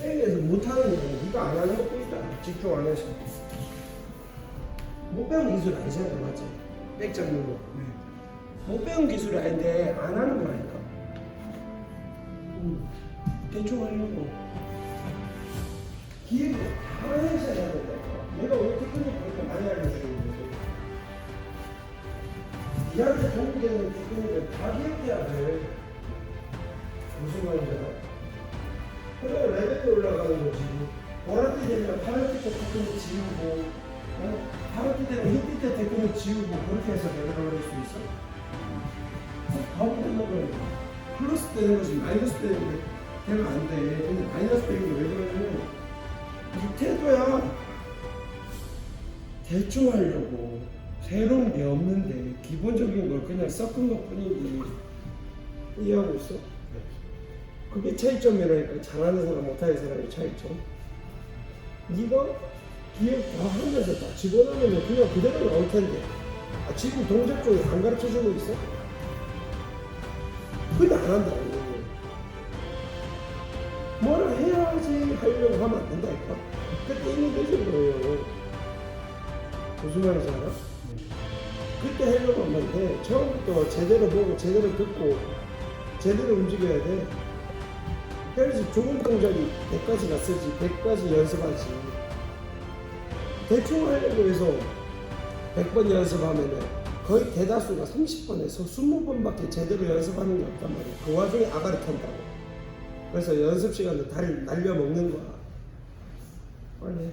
백에서 못하는 게 네가 안 하는 것뿐이다. 집중 안 해서. 못 배운 기술 아니잖아, 맞지? 백 잡는 거. 못 배운 기술이 아닌데 안 하는 거라니까. 음, 대충 하려고. 기획을 다 해서 해야 된다니까. 내가 왜 테크닉 그렇게 많이 알려주는데. 니한테 도움이 되는 테크닉을 다 기억해야 돼. 무슨 말인지 알아? 그래 레벨이 올라가는 거지. 보라티 되면 파란티 때 테크닉 지우고, 어? 파란티 되면 흰티 때 테크닉 지우고 그렇게 해서 레벨을 올릴 수 있어? 바보 되는 거야. 플러스 되는 거지 마이너스 되는 게 되면 안 돼. 근데 마이너스 되는 게 왜 그러냐면 이 태도야. 대충 하려고 새로운 게 없는데 기본적인 걸 그냥 섞은 것 뿐이지. 이해하고 있어? 그게 차이점이라니까 잘하는 사람 못하는 사람의 차이점. 네가 기획 다 하면서 다 집어넣으면 그냥 그대로 나올 텐데. 아, 지금 동작 중에 안 가르쳐 주고 있어? 근데 안 한다고. 뭐라 해야지 하려고 하면 안 된다니까. 그때 이미 늦은 거예요. 무슨 말인지 알아? 그때 하려고 하면 돼. 처음부터 제대로 보고 제대로 듣고 제대로 움직여야 돼. 그래서 좋은 동작이 100가지가 쓰지 100가지 연습하지. 대충 하려고 해서 100번 연습하면은 거의 대다수가 30번에서 20번밖에 제대로 연습하는 게 없단 말이야. 그 와중에 아가리 턴다고. 그래서 연습 시간을 달 날려 먹는 거야. 빨리 해.